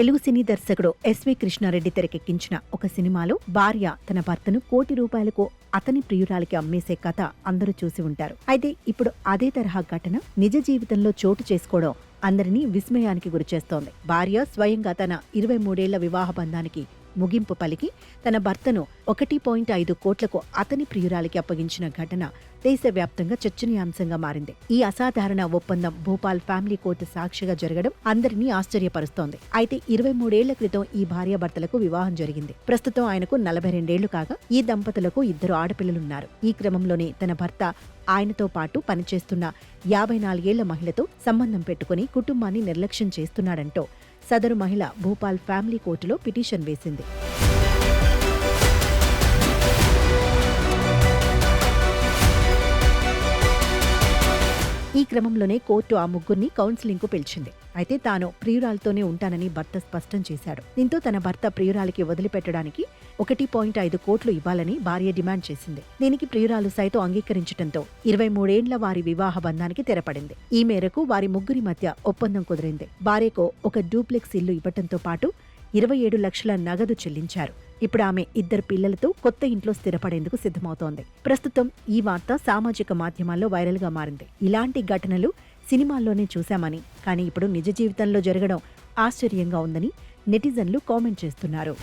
తెలుగు సినీ దర్శకుడు ఎస్వి కృష్ణారెడ్డి తెరకెక్కించిన ఒక సినిమాలో భార్య తన భర్తను కోటి రూపాయలకు అతని ప్రియురాలికి అమ్మేసే కథ అందరూ చూసి ఉంటారు. అయితే ఇప్పుడు అదే తరహా ఘటన నిజ జీవితంలో చోటు చేసుకోవడం అందరినీ విస్మయానికి గురిచేస్తోంది. భార్య స్వయంగా తన ఇరవై మూడేళ్ళ వివాహ బంధానికి ముగింపు పలికి తన భర్తను ఒకటి పాయింట్ ఐదు కోట్లకు అతని ప్రియురాలికి అప్పగించిన ఘటన దేశవ్యాప్తంగా చర్చనీయాంశంగా మారింది. ఈ అసాధారణ ఒప్పందం భోపాల్ ఫ్యామిలీ కోర్టు సాక్షిగా జరగడం అందరినీ ఆశ్చర్యపరుస్తోంది. అయితే ఇరవై మూడేళ్ళ క్రితం ఈ భార్యాభర్తలకు వివాహం జరిగింది. ప్రస్తుతం ఆయనకు నలభై రెండేళ్ళు కాగా ఈ దంపతులకు ఇద్దరు ఆడపిల్లలున్నారు. ఈ క్రమంలోనే తన భర్త ఆయనతో పాటు పనిచేస్తున్న యాభై నాలుగేళ్ళ మహిళతో సంబంధం పెట్టుకుని కుటుంబాన్ని నిర్లక్ష్యం చేస్తున్నాడంటూ సదరు మహిళ భూపాల్ ఫ్యామిలీ కోర్టులో పిటిషన్ వేసింది. ఈ క్రమంలోనే కోర్టు ఆ ముగ్గురిని కౌన్సిలింగ్కు పిలిచింది. అయితే తాను ప్రియురాలతోనే ఉంటానని భర్త స్పష్టం చేశాడు. దీంతో తన భర్త ప్రియురాలికి వదిలిపెట్టడానికి ఒకటి పాయింట్ ఐదు కోట్లు ఇవ్వాలని భార్య డిమాండ్ చేసింది. దీనికి ప్రియురాలు సైతం అంగీకరించడంతో ఇరవై మూడేండ్ల వారి వివాహ బంధానికి తెరపడింది. ఈ మేరకు వారి ముగ్గురి మధ్య ఒప్పందం కుదిరింది. భార్యకు ఒక డూప్లెక్స్ ఇల్లు ఇవ్వటంతో పాటు ఇరవై ఏడు లక్షల నగదు చెల్లించారు. ఇప్పుడు ఆమె ఇద్దరు పిల్లలతో కొత్త ఇంట్లో స్థిరపడేందుకు సిద్ధమవుతోంది. ప్రస్తుతం ఈ వార్త సామాజిక మాధ్యమాల్లో వైరల్గా మారింది. ఇలాంటి ఘటనలు సినిమాల్లోనే చూశామని. కానీ ఇప్పుడు నిజ జీవితంలో జరగడం ఆశ్చర్యంగా ఉందని నెటిజన్లు కామెంట్ చేస్తున్నారు.